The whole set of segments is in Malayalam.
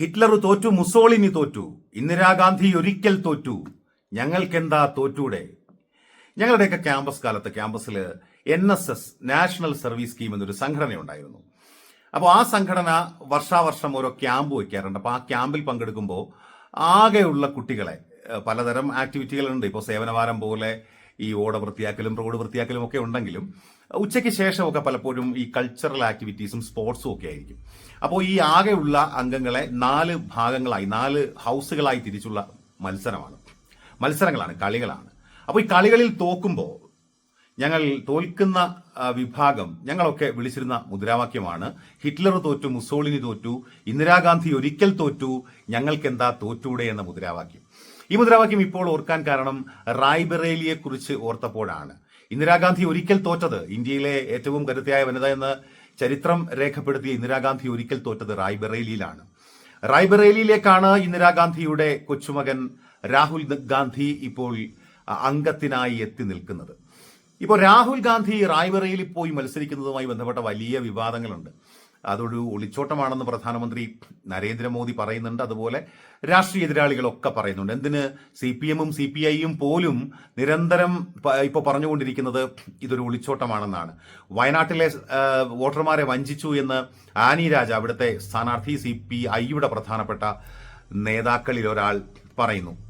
ഹിറ്റ്ലർ തോറ്റു മുസോളിനി തോറ്റു ഇന്ദിരാഗാന്ധി ഒരിക്കൽ തോറ്റു. ഞങ്ങൾക്കെന്താ തോറ്റൂടെ? ഞങ്ങളുടെയൊക്കെ ക്യാമ്പസ് കാലത്ത് ക്യാമ്പസിൽ N S S national service scheme എന്നൊരു സംഘടന ഉണ്ടായിരുന്നു. അപ്പോൾ ആ സംഘടന വർഷാവർഷം ഓരോ ക്യാമ്പ് വയ്ക്കാറുണ്ട്. അപ്പോൾ ആ ക്യാമ്പിൽ പങ്കെടുക്കുമ്പോൾ ആകെയുള്ള കുട്ടികളെ പലതരം ആക്ടിവിറ്റികളുണ്ട്. ഇപ്പോൾ സേവനവാരം പോലെ ഈ ഓട വൃത്തിയാക്കലും റോഡ് വൃത്തിയാക്കലും ഒക്കെ ഉണ്ടെങ്കിലും ഉച്ചയ്ക്ക് ശേഷമൊക്കെ പലപ്പോഴും ഈ കൾച്ചറൽ ആക്ടിവിറ്റീസും സ്പോർട്സും ഒക്കെ ആയിരിക്കും. അപ്പോൾ ഈ ആകെയുള്ള അംഗങ്ങളെ നാല് ഭാഗങ്ങളായി നാല് ഹൗസുകളായി തിരിച്ചുള്ള മത്സരമാണ്. മത്സരങ്ങളാണ് കളികളാണ്. അപ്പോൾ ഈ കളികളിൽ തോക്കുമ്പോൾ ഞങ്ങൾ തോൽക്കുന്ന വിഭാഗം ഞങ്ങളൊക്കെ വിളിച്ചിരുന്ന മുദ്രാവാക്യമാണ് ഹിറ്റ്ലർ തോറ്റു മുസോളിനി തോറ്റു ഇന്ദിരാഗാന്ധി ഒരിക്കൽ തോറ്റു ഞങ്ങൾക്കെന്താ തോറ്റൂടെ എന്ന മുദ്രാവാക്യം. ഈ മുദ്രാവാക്യം ഇപ്പോൾ ഓർക്കാൻ കാരണം റായ്ബറേലിയെ കുറിച്ച് ഓർത്തപ്പോഴാണ്. ഇന്ദിരാഗാന്ധി ഒരിക്കൽ തോറ്റത് ഇന്ത്യയിലെ ഏറ്റവും കരുത്തയായ വനിത എന്ന് ചരിത്രം രേഖപ്പെടുത്തിയ ഇന്ദിരാഗാന്ധി ഒരിക്കൽ തോറ്റത് റായ്ബറേലിയിലാണ് റായ്ബറേലിയിലേക്കാണ് ഇന്ദിരാഗാന്ധിയുടെ കൊച്ചുമകൻ രാഹുൽ ഗാന്ധി ഇപ്പോൾ അംഗത്തിനായി എത്തി നിൽക്കുന്നത്. ഇപ്പോൾ രാഹുൽ ഗാന്ധി റായ്ബറേലിൽ പോയി മത്സരിക്കുന്നതുമായി ബന്ധപ്പെട്ട വലിയ വിവാദങ്ങളുണ്ട്. അതൊരു ഒളിച്ചോട്ടമാണെന്ന് പ്രധാനമന്ത്രി നരേന്ദ്രമോദി പറയുന്നുണ്ട്. അതുപോലെ രാഷ്ട്രീയ എതിരാളികളൊക്കെ പറയുന്നുണ്ട്. എന്തിന്? സി പി എമ്മും സി പി ഐയും പോലും നിരന്തരം ഇപ്പോൾ പറഞ്ഞുകൊണ്ടിരിക്കുന്നത് ഇതൊരു ഒളിച്ചോട്ടമാണെന്നാണ്. വയനാട്ടിലെ വോട്ടർമാരെ വഞ്ചിച്ചു എന്ന് ആനി രാജ അവിടുത്തെ സ്ഥാനാർത്ഥി സി പി ഐയുടെ പ്രധാനപ്പെട്ട നേതാക്കളിൽ ഒരാൾ പറയുന്നു.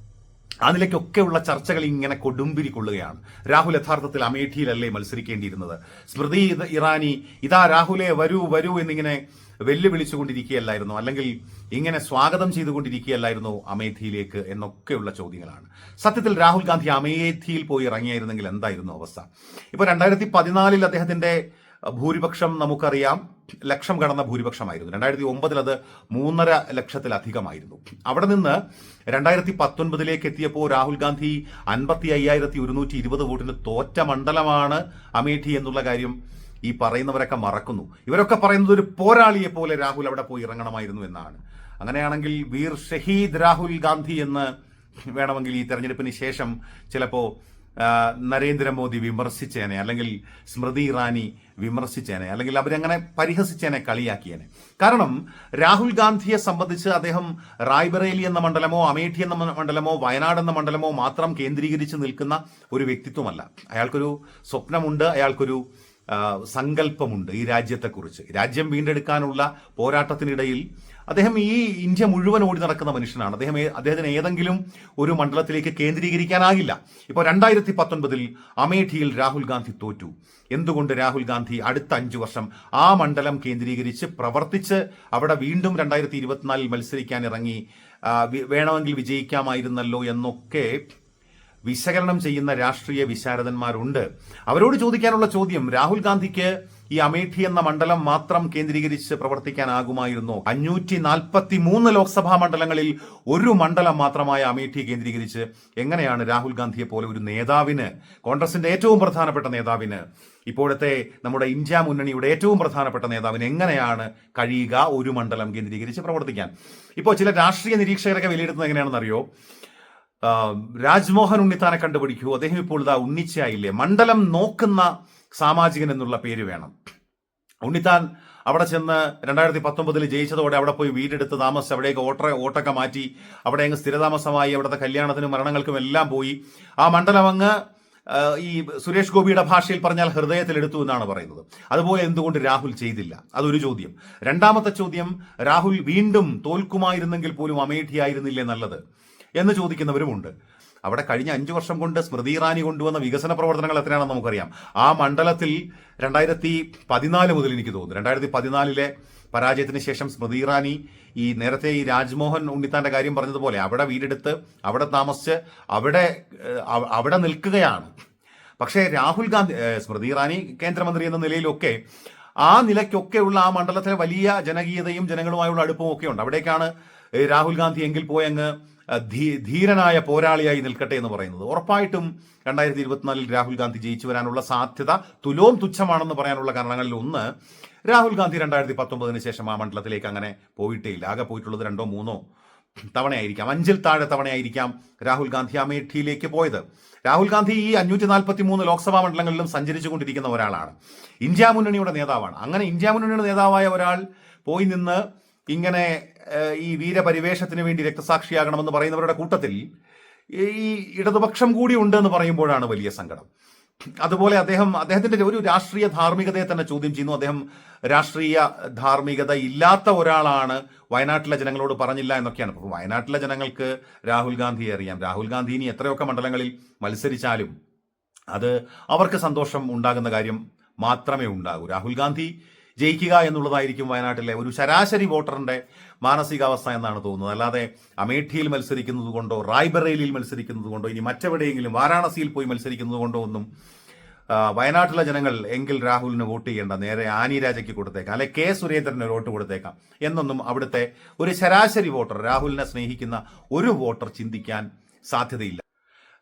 ആ നിലയ്ക്കൊക്കെയുള്ള ചർച്ചകൾ ഇങ്ങനെ കൊടുമ്പിരി കൊള്ളുകയാണ്. രാഹുൽ യഥാർത്ഥത്തിൽ അമേഠിയിലല്ലേ മത്സരിക്കേണ്ടിയിരുന്നത്? സ്മൃതി ഇറാനി ഇതാ രാഹുലെ വരൂ വരൂ എന്നിങ്ങനെ വെല്ലുവിളിച്ചുകൊണ്ടിരിക്കുകയല്ലായിരുന്നു. അല്ലെങ്കിൽ ഇങ്ങനെ സ്വാഗതം ചെയ്തുകൊണ്ടിരിക്കുകയല്ലായിരുന്നു അമേഠിയിലേക്ക് എന്നൊക്കെയുള്ള ചോദ്യങ്ങളാണ്. സത്യത്തിൽ രാഹുൽ ഗാന്ധി അമേഠിയിൽ പോയി ഇറങ്ങിയായിരുന്നെങ്കിൽ എന്തായിരുന്നു അവസ്ഥ? ഇപ്പോൾ രണ്ടായിരത്തി പതിനാലിൽ അദ്ദേഹത്തിന്റെ ഭൂരിപക്ഷം നമുക്കറിയാം. ലക്ഷം കടന്ന ഭൂരിപക്ഷമായിരുന്നു. രണ്ടായിരത്തി ഒമ്പതിൽ അത് മൂന്നര ലക്ഷത്തിലധികമായിരുന്നു. അവിടെ നിന്ന് രണ്ടായിരത്തി പത്തൊൻപതിലേക്ക് എത്തിയപ്പോൾ രാഹുൽ ഗാന്ധി അൻപത്തി അയ്യായിരത്തി ഒരുന്നൂറ്റി ഇരുപത് വോട്ടിന് തോറ്റ മണ്ഡലമാണ് അമേഠി എന്നുള്ള കാര്യം ഈ പറയുന്നവരൊക്കെ മറക്കുന്നു. ഇവരൊക്കെ പറയുന്നത് ഒരു പോരാളിയെ പോലെ രാഹുൽ അവിടെ പോയി ഇറങ്ങണമായിരുന്നു എന്നാണ്. അങ്ങനെയാണെങ്കിൽ വീർ ഷഹീദ് രാഹുൽ ഗാന്ധി എന്ന് വേണമെങ്കിൽ ഈ തെരഞ്ഞെടുപ്പിന് ശേഷം ചിലപ്പോ ആ, നരേന്ദ്രമോദി വിമർശിച്ചേനെ അല്ലെങ്കിൽ സ്മൃതി ഇറാനി വിമർശിച്ചേനെ അല്ലെങ്കിൽ അവരങ്ങനെ പരിഹസിച്ചേനെ കളിയാക്കിയേനെ. കാരണം രാഹുൽ ഗാന്ധിയെ സംബന്ധിച്ച് അദ്ദേഹം റായ്ബറേലി എന്ന മണ്ഡലമോ അമേഠി എന്ന മണ്ഡലമോ വയനാട് എന്ന മണ്ഡലമോ മാത്രം കേന്ദ്രീകരിച്ച് നിൽക്കുന്ന ഒരു വ്യക്തിത്വമല്ല. അയാൾക്കൊരു സ്വപ്നമുണ്ട് അയാൾക്കൊരു സങ്കല്പമുണ്ട് ഈ രാജ്യത്തെക്കുറിച്ച്. രാജ്യം വീണ്ടെടുക്കാനുള്ള പോരാട്ടത്തിനിടയിൽ അദ്ദേഹം ഈ ഇന്ത്യ മുഴുവൻ ഓടി നടക്കുന്ന മനുഷ്യനാണ്. അദ്ദേഹം അദ്ദേഹത്തിന് ഏതെങ്കിലും ഒരു മണ്ഡലത്തിലേക്ക് കേന്ദ്രീകരിക്കാനാകില്ല. ഇപ്പോൾ രണ്ടായിരത്തി പത്തൊൻപതിൽ അമേഠിയിൽ രാഹുൽ ഗാന്ധി തോറ്റു. എന്തുകൊണ്ട് രാഹുൽ ഗാന്ധി അടുത്ത അഞ്ചു വർഷം ആ മണ്ഡലം കേന്ദ്രീകരിച്ച് പ്രവർത്തിച്ച് അവിടെ വീണ്ടും രണ്ടായിരത്തി ഇരുപത്തിനാലിൽ മത്സരിക്കാൻ ഇറങ്ങി വേണമെങ്കിൽ വിജയിക്കാമായിരുന്നല്ലോ എന്നൊക്കെ വിശകലനം ചെയ്യുന്ന രാഷ്ട്രീയ വിശാരദന്മാരുണ്ട്. അവരോട് ചോദിക്കാനുള്ള ചോദ്യം രാഹുൽ ഗാന്ധിക്ക് ഈ അമേഠി എന്ന മണ്ഡലം മാത്രം കേന്ദ്രീകരിച്ച് പ്രവർത്തിക്കാനാകുമായിരുന്നു. അഞ്ഞൂറ്റി നാൽപ്പത്തി മൂന്ന് ലോക്സഭാ മണ്ഡലങ്ങളിൽ ഒരു മണ്ഡലം മാത്രമായ അമേഠി കേന്ദ്രീകരിച്ച് എങ്ങനെയാണ് രാഹുൽ ഗാന്ധിയെ പോലെ ഒരു നേതാവിന് കോൺഗ്രസിന്റെ ഏറ്റവും പ്രധാനപ്പെട്ട നേതാവിന് ഇപ്പോഴത്തെ നമ്മുടെ ഇന്ത്യ മുന്നണിയുടെ ഏറ്റവും പ്രധാനപ്പെട്ട നേതാവിന് എങ്ങനെയാണ് കഴിയുക ഒരു മണ്ഡലം കേന്ദ്രീകരിച്ച് പ്രവർത്തിക്കാൻ? ഇപ്പോൾ ചില രാഷ്ട്രീയ നിരീക്ഷകരൊക്കെ വിലയിരുത്തുന്നത് എങ്ങനെയാണെന്നറിയോ? രാജ്മോഹൻ ഉണ്ണിത്താനെ കണ്ടുപിടിക്കൂ. അദ്ദേഹം ഇപ്പോൾ ഇതാ ഉണ്ണിച്ചായില്ലേ മണ്ഡലം നോക്കുന്ന സാമാജികൻ എന്നുള്ള പേര് വേണം. ഉണ്ണിത്താൻ അവിടെ ചെന്ന് രണ്ടായിരത്തി പത്തൊമ്പതിൽ ജയിച്ചതോടെ അവിടെ പോയി വീടെടുത്ത് താമസിച്ച് അവിടേക്ക് ഓട്ട ഓട്ടൊക്കെ മാറ്റി അവിടെ അങ്ങ് സ്ഥിരതാമസമായി അവിടുത്തെ കല്യാണത്തിനും മരണങ്ങൾക്കും എല്ലാം പോയി. ആ മണ്ഡലം അങ്ങ് ഈ സുരേഷ് ഗോപിയുടെ ഭാഷയിൽ പറഞ്ഞാൽ ഹൃദയത്തിലെടുത്തു എന്നാണ് പറയുന്നത്. അതുപോലെ എന്തുകൊണ്ട് രാഹുൽ ചെയ്തില്ല? അതൊരു ചോദ്യം. രണ്ടാമത്തെ ചോദ്യം രാഹുൽ വീണ്ടും തോൽക്കുമായിരുന്നെങ്കിൽ പോലും അമേഠിയായിരുന്നില്ലേ നല്ലത്? എന്ന് ചോദിക്കുന്നവരുമുണ്ട്. അവിടെ കഴിഞ്ഞ അഞ്ചു വർഷം കൊണ്ട് സ്മൃതി ഇറാനി കൊണ്ടുവന്ന വികസന പ്രവർത്തനങ്ങൾ എത്രയാണെന്ന് നമുക്കറിയാം. ആ മണ്ഡലത്തിൽ രണ്ടായിരത്തി പതിനാല് മുതൽ എനിക്ക് തോന്നുന്നു. രണ്ടായിരത്തി പതിനാലിലെ പരാജയത്തിന് ശേഷം സ്മൃതി ഇറാനി ഈ നേരത്തെ ഈ രാജ്മോഹൻ ഉണ്ണിത്താന്റെ കാര്യം പറഞ്ഞതുപോലെ അവിടെ വീടെടുത്ത് അവിടെ താമസിച്ച് അവിടെ അവിടെ നിൽക്കുകയാണ്. പക്ഷേ രാഹുൽ ഗാന്ധി സ്മൃതി ഇറാനി കേന്ദ്രമന്ത്രി എന്ന നിലയിലൊക്കെ ആ നിലയ്ക്കൊക്കെയുള്ള ആ മണ്ഡലത്തിലെ വലിയ ജനകീയതയും ജനങ്ങളുമായുള്ള അടുപ്പവും ഒക്കെ ഉണ്ട്. അവിടേക്കാണ് രാഹുൽ ഗാന്ധി എങ്കിൽ പോയങ്ങ് ധീരനായ പോരാളിയായി നിൽക്കട്ടെ എന്ന് പറയുന്നത്. ഉറപ്പായിട്ടും രണ്ടായിരത്തി ഇരുപത്തിനാലിൽ രാഹുൽ ഗാന്ധി ജയിച്ചു വരാനുള്ള സാധ്യത തുലോം തുച്ഛമാണെന്ന് പറയാനുള്ള കാരണങ്ങളിൽ ഒന്ന് രാഹുൽ ഗാന്ധി രണ്ടായിരത്തി പത്തൊമ്പതിന് ശേഷം ആ മണ്ഡലത്തിലേക്ക് അങ്ങനെ പോയിട്ടേ ഇല്ല ആകെ പോയിട്ടുള്ളത് രണ്ടോ മൂന്നോ തവണയായിരിക്കാം. അഞ്ചിൽ താഴെ തവണയായിരിക്കാം രാഹുൽ ഗാന്ധി അമേഠിയിലേക്ക് പോയത്. രാഹുൽ ഗാന്ധി ഈ അഞ്ഞൂറ്റി നാൽപ്പത്തി മൂന്ന് ലോക്സഭാ മണ്ഡലങ്ങളിലും സഞ്ചരിച്ചുകൊണ്ടിരിക്കുന്ന ഒരാളാണ്. ഇന്ത്യ മുന്നണിയുടെ നേതാവാണ്. അങ്ങനെ ഇന്ത്യ മുന്നണിയുടെ നേതാവായ ഒരാൾ പോയി നിന്ന് ഇങ്ങനെ ഈ വീരപരിവേഷത്തിന് വേണ്ടി രക്തസാക്ഷിയാകണമെന്ന് പറയുന്നവരുടെ കൂട്ടത്തിൽ ഈ ഇടതുപക്ഷം കൂടി ഉണ്ട് എന്ന് പറയുമ്പോഴാണ് വലിയ സങ്കടം. അതുപോലെ അദ്ദേഹം അദ്ദേഹത്തിന്റെ ഒരു രാഷ്ട്രീയ ധാർമ്മികതയെ തന്നെ ചോദ്യം ചെയ്യുന്നു. അദ്ദേഹം രാഷ്ട്രീയ ധാർമ്മികത ഇല്ലാത്ത ഒരാളാണ് വയനാട്ടിലെ ജനങ്ങളോട് പറഞ്ഞില്ല എന്നൊക്കെയാണ്. വയനാട്ടിലെ ജനങ്ങൾക്ക് രാഹുൽ ഗാന്ധിയെ അറിയാം. രാഹുൽ ഗാന്ധി ഇനി എത്രയൊക്കെ മണ്ഡലങ്ങളിൽ മത്സരിച്ചാലും അത് അവർക്ക് സന്തോഷം ഉണ്ടാകുന്ന കാര്യം മാത്രമേ ഉണ്ടാകൂ. രാഹുൽ ഗാന്ധി ജയിക്കുക എന്നുള്ളതായിരിക്കും വയനാട്ടിലെ ഒരു ശരാശരി വോട്ടറിന്റെ മാനസികാവസ്ഥ എന്നാണ് തോന്നുന്നത്. അല്ലാതെ അമേഠിയിൽ മത്സരിക്കുന്നത് കൊണ്ടോ റായ്ബറേലിയിൽ മത്സരിക്കുന്നത് കൊണ്ടോ ഇനി മറ്റെവിടെയെങ്കിലും വാരാണസിയിൽ പോയി മത്സരിക്കുന്നത് കൊണ്ടോ ഒന്നും വയനാട്ടിലെ ജനങ്ങൾ എങ്കിൽ രാഹുലിന് വോട്ട് ചെയ്യേണ്ട നേരെ ആനി രാജയ്ക്ക് കൊടുത്തേക്കാം അല്ലെ കെ സുരേന്ദ്രന് വോട്ട് കൊടുത്തേക്കാം എന്നൊന്നും അവിടുത്തെ ഒരു ശരാശരി വോട്ടർ രാഹുലിനെ സ്നേഹിക്കുന്ന ഒരു വോട്ടർ ചിന്തിക്കാൻ സാധ്യതയില്ല.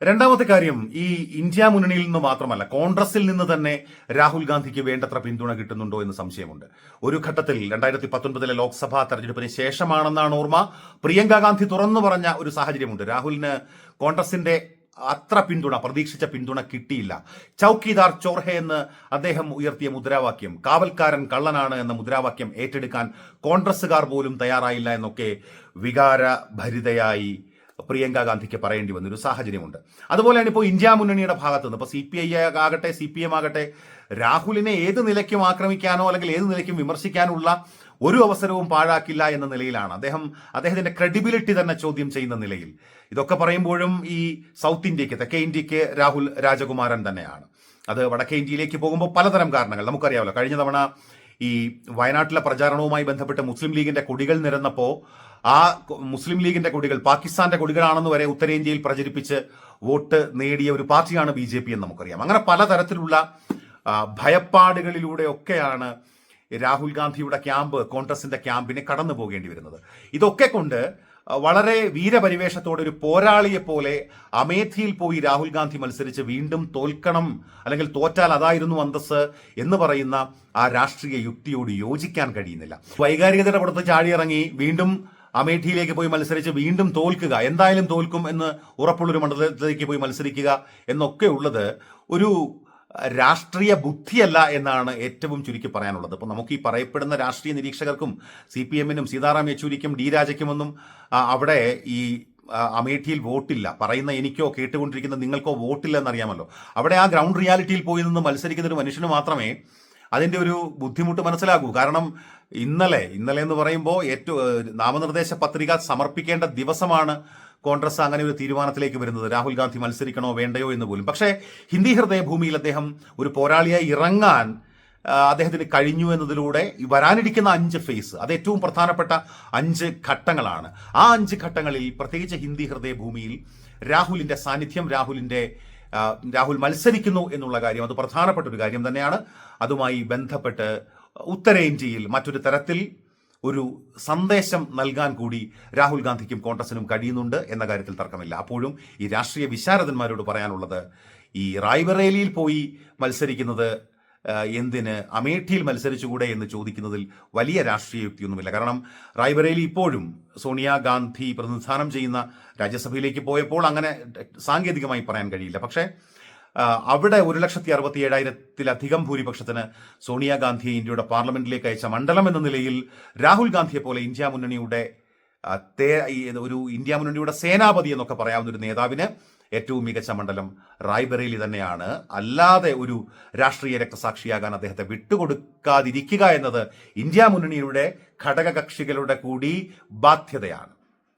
രണ്ടാമത്തെ കാര്യം ഈ ഇന്ത്യ മുന്നണിയിൽ നിന്ന് മാത്രമല്ല കോൺഗ്രസിൽ നിന്ന് തന്നെ രാഹുൽ ഗാന്ധിക്ക് വേണ്ടത്ര പിന്തുണ കിട്ടുന്നുണ്ടോ എന്ന് സംശയമുണ്ട്. ഒരു ഘട്ടത്തിൽ രണ്ടായിരത്തി പത്തൊൻപതിലെ ലോക്സഭാ തെരഞ്ഞെടുപ്പിന് ശേഷമാണെന്നാണ് ഓർമ്മ. പ്രിയങ്ക ഗാന്ധി തുറന്നു പറഞ്ഞ ഒരു സാഹചര്യമുണ്ട്. രാഹുലിന് കോൺഗ്രസിന്റെ അത്ര പിന്തുണ പ്രതീക്ഷിച്ച പിന്തുണ കിട്ടിയില്ല. ചൌക്കിദാർ ചോർഹെ എന്ന് അദ്ദേഹം ഉയർത്തിയ മുദ്രാവാക്യം കാവൽക്കാരൻ കള്ളനാണ് എന്ന മുദ്രാവാക്യം ഏറ്റെടുക്കാൻ കോൺഗ്രസുകാർ പോലും തയ്യാറായില്ല എന്നൊക്കെ വികാരഭരിതയായി പ്രിയങ്ക ഗാന്ധിക്ക് പറയേണ്ടി വന്നൊരു സാഹചര്യമുണ്ട്. അതുപോലെയാണ് ഇപ്പോൾ ഇന്ത്യ മുന്നണിയുടെ ഭാഗത്ത് നിന്ന് ഇപ്പോൾ സി പി ഐ ആകട്ടെ സി പി എം ആകട്ടെ രാഹുലിനെ ഏത് നിലയ്ക്കും ആക്രമിക്കാനോ അല്ലെങ്കിൽ ഏത് നിലയ്ക്കും വിമർശിക്കാനുള്ള ഒരു അവസരവും പാഴാക്കില്ല എന്ന നിലയിലാണ്. അദ്ദേഹം അദ്ദേഹത്തിന്റെ ക്രെഡിബിലിറ്റി തന്നെ ചോദ്യം ചെയ്യുന്ന നിലയിൽ. ഇതൊക്കെ പറയുമ്പോഴും ഈ സൗത്ത് ഇന്ത്യയ്ക്ക് തെക്കേ ഇന്ത്യയ്ക്ക് രാഹുൽ രാജകുമാരൻ തന്നെയാണ്. അത് വടക്കേ ഇന്ത്യയിലേക്ക് പോകുമ്പോൾ പലതരം കാരണങ്ങൾ. നമുക്കറിയാമല്ലോ കഴിഞ്ഞ തവണ ഈ വയനാട്ടിലെ പ്രചാരണവുമായി ബന്ധപ്പെട്ട് മുസ്ലിം ലീഗിന്റെ കൊടികൾ നിരന്നപ്പോൾ ആ മുസ്ലിം ലീഗിന്റെ കൊടികൾ പാകിസ്ഥാന്റെ കൊടികളാണെന്ന് വരെ ഉത്തരേന്ത്യയിൽ പ്രചരിപ്പിച്ച് വോട്ട് നേടിയ ഒരു പാർട്ടിയാണ് ബി ജെ പി എന്ന് നമുക്കറിയാം. അങ്ങനെ പലതരത്തിലുള്ള ഭയപ്പാടുകളിലൂടെയൊക്കെയാണ് രാഹുൽ ഗാന്ധിയുടെ ക്യാമ്പ് കോൺഗ്രസിന്റെ ക്യാമ്പിനെ കടന്നു പോകേണ്ടി വരുന്നത്. ഇതൊക്കെ കൊണ്ട് വളരെ വീരപരിവേഷത്തോടെ ഒരു പോരാളിയെ പോലെ അമേഠിയിൽ പോയി രാഹുൽ ഗാന്ധി മത്സരിച്ച് വീണ്ടും തോൽക്കണം അല്ലെങ്കിൽ തോറ്റാൽ അതായിരുന്നു അന്തസ് എന്ന് പറയുന്ന ആ രാഷ്ട്രീയ യുക്തിയോട് യോജിക്കാൻ കഴിയുന്നില്ല. വൈകാരികതയുടെ പുറത്ത് ചാടിയിറങ്ങി വീണ്ടും അമേഠിയിലേക്ക് പോയി മത്സരിച്ച് വീണ്ടും തോൽക്കുക. എന്തായാലും തോൽക്കും എന്ന് ഉറപ്പുള്ളൊരു മണ്ഡലത്തിലേക്ക് പോയി മത്സരിക്കുക എന്നൊക്കെ ഉള്ളത് ഒരു രാഷ്ട്രീയ ബുദ്ധിയല്ല എന്നാണ് ഏറ്റവും ചുരുക്കി പറയാനുള്ളത്. അപ്പോൾ നമുക്ക് ഈ പറയപ്പെടുന്ന രാഷ്ട്രീയ നിരീക്ഷകർക്കും സി പി എമ്മിനും സീതാറാം യെച്ചൂരിക്കും ഡി രാജയ്ക്കുമൊന്നും അവിടെ ഈ അമേഠിയിൽ വോട്ടില്ല. പറയുന്ന എനിക്കോ കേട്ടുകൊണ്ടിരിക്കുന്ന നിങ്ങൾക്കോ വോട്ടില്ല എന്നറിയാമല്ലോ അവിടെ ആ ഗ്രൗണ്ട് റിയാലിറ്റിയിൽ പോയി നിന്ന് മത്സരിക്കുന്ന ഒരു മനുഷ്യന് മാത്രമേ അതിന്റെ ഒരു ബുദ്ധിമുട്ട് മനസ്സിലാകൂ കാരണം ഇന്നലെ ഇന്നലെ എന്ന് പറയുമ്പോൾ ഏറ്റവും നാമനിർദ്ദേശ പത്രിക സമർപ്പിക്കേണ്ട ദിവസമാണ് കോൺഗ്രസ് അങ്ങനെ ഒരു തീരുമാനത്തിലേക്ക് വരുന്നത്. രാഹുൽ ഗാന്ധി മത്സരിക്കണോ വേണ്ടയോ എന്ന് പോലും. പക്ഷേ ഹിന്ദി ഹൃദയഭൂമിയിൽ അദ്ദേഹം ഒരു പോരാളിയായി ഇറങ്ങാൻ അദ്ദേഹത്തിന് കഴിഞ്ഞു എന്നതിലൂടെ വരാനിരിക്കുന്ന അഞ്ച് ഫേസ് അത് ഏറ്റവും പ്രധാനപ്പെട്ട അഞ്ച് ഘട്ടങ്ങളാണ്. ആ അഞ്ച് ഘട്ടങ്ങളിൽ പ്രത്യേകിച്ച് ഹിന്ദി ഹൃദയഭൂമിയിൽ രാഹുലിന്റെ സാന്നിധ്യം രാഹുലിന്റെ രാഹുൽ മത്സരിക്കുന്നു എന്നുള്ള കാര്യം അത് പ്രധാനപ്പെട്ട ഒരു കാര്യം തന്നെയാണ്. അതുമായി ബന്ധപ്പെട്ട് ഉത്തരേന്ത്യയിൽ മറ്റൊരു തരത്തിൽ ഒരു സന്ദേശം നൽകാൻ കൂടി രാഹുൽ ഗാന്ധിക്കും കോൺഗ്രസിനും കഴിയുന്നുണ്ട് എന്ന കാര്യത്തിൽ തർക്കമില്ല. അപ്പോഴും ഈ രാഷ്ട്രീയ വിശാരദന്മാരോട് പറയാനുള്ളത് ഈ റായ്ബറേലിയിൽ പോയി മത്സരിക്കുന്നത് എന്തിന് അമേഠിയിൽ മത്സരിച്ചുകൂടെ എന്ന് ചോദിക്കുന്നതിൽ വലിയ രാഷ്ട്രീയ യുക്തിയൊന്നുമില്ല. കാരണം റായ്ബറേലി ഇപ്പോഴും സോണിയാഗാന്ധി പ്രതിനിധാനം ചെയ്യുന്ന രാജ്യസഭയിലേക്ക് പോയപ്പോൾ അങ്ങനെ സാങ്കേതികമായി പറയാൻ കഴിയില്ല. പക്ഷേ അവിടെ ഒരു ലക്ഷത്തി അറുപത്തി ഏഴായിരത്തിലധികം ഭൂരിപക്ഷത്തിന് സോണിയാഗാന്ധിയെ ഇന്ത്യയുടെ പാർലമെന്റിലേക്ക് അയച്ച മണ്ഡലം എന്ന നിലയിൽ രാഹുൽ ഗാന്ധിയെ പോലെ ഇന്ത്യ മുന്നണിയുടെ ഒരു ഇന്ത്യ മുന്നണിയുടെ സേനാപതി എന്നൊക്കെ പറയാവുന്ന ഒരു നേതാവിന് ഏറ്റവും മികച്ച മണ്ഡലം റായ്ബറേലി തന്നെയാണ്. അല്ലാതെ ഒരു രാഷ്ട്രീയ രക്തസാക്ഷിയാകാൻ അദ്ദേഹത്തെ വിട്ടുകൊടുക്കാതിരിക്കുക എന്നത് ഇന്ത്യ മുന്നണിയുടെ ഘടകകക്ഷികളുടെ കൂടി ബാധ്യതയാണ്.